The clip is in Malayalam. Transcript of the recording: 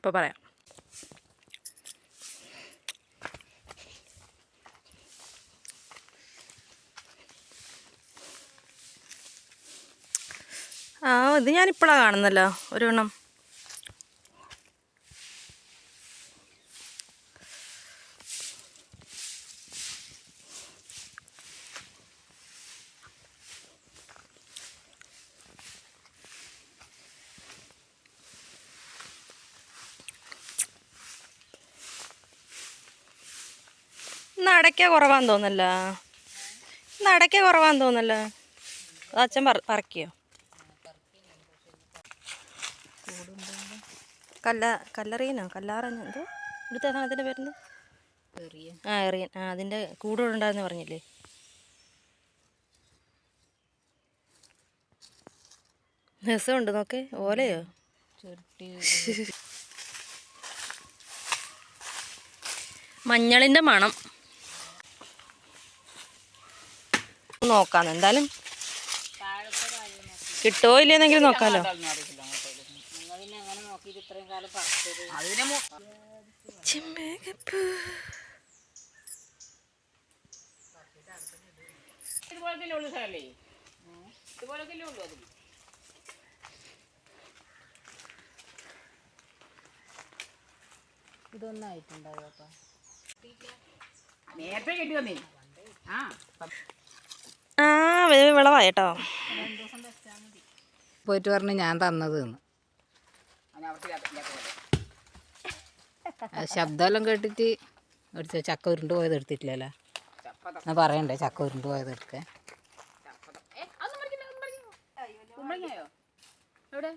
ഇപ്പോൾ പറയാം. ആ ഇത് ഞാനിപ്പോഴാണ് കാണുന്നല്ലോ. ഒരു അടയ്ക്ക കുറവാന്ന് തോന്നല്ല. ഇന്ന് അടയ്ക്ക കുറവാന്ന് തോന്നല്ല. അത് അച്ഛൻ പറ പറക്കിയോ? കല്ല കല്ലറിയനോ? കല്ലാറനോ എന്തോ? ഇവിടുത്തെ സാധനത്തിന്റെ പേരെന്ത്? ആ എറിയൻ. ആ അതിന്റെ കൂടുണ്ടാന്ന് പറഞ്ഞില്ലേ? രസമുണ്ട് നോക്കേ. ഓലയോ? മഞ്ഞളിന്റെ മണം. നോക്കാം എന്തായാലും കിട്ടോ ഇല്ലെന്നെങ്കിലും നോക്കാമല്ലോ ഇതൊന്നായിട്ടുണ്ടാവും നേരത്തെ കിട്ടി വന്നേ ആ വിളവായി കേട്ടോ പോയിട്ട് പറഞ്ഞു ഞാൻ തന്നത് ശബ്ദമെല്ലാം കേട്ടിട്ട് എടുത്ത ചക്ക ഉരുണ്ട് പോയത് എടുത്തിട്ടില്ലല്ലോ. എന്നാ പറയണ്ടേ ചക്ക ഉരുണ്ട് പോയത് എടുക്കേ കുമ്പളങ്ങയോ എവിടെ